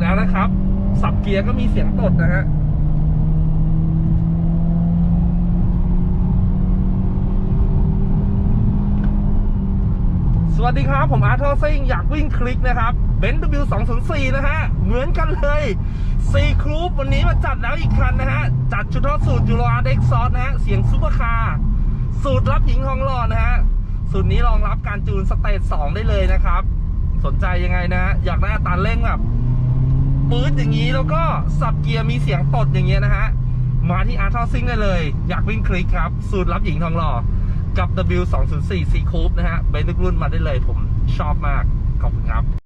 แล้วนะครับ สับเกียร์ก็มีเสียงตดนะฮะสวัสดีครับ ผมอาร์เทอร์ซิงอยากวิ่งคลิกนะครับเบนซ์ W204 นะฮะ เหมือนกันเลยซีครูปวันนี้มาจัดแล้วอีกคันนะฮะ จัดชุดทดสูตรยูโรอาร์เด็กซอสนะฮะ เสียงซูเปอร์คาร์สูตรรับหญิงทองหล่อนะฮะ สูตรนี้รองรับการจูนสเตจ2ได้เลยนะครับ สนใจยังไงนะ อยากได้อัตราเร่งแบบปื๊ดอย่างนี้แล้วก็สับเกียร์มีเสียงตดอย่างเงี้ยนะฮะ มาที่อาร์ทอซิงได้เลย อยากวิ่งคลิกครับ สูตรรับหญิงทองหล่อ กับ W204 C Coupe นะฮะเบนซ์ทุกรุ่นมาได้เลยผมชอบมาก ขอบคุณครับ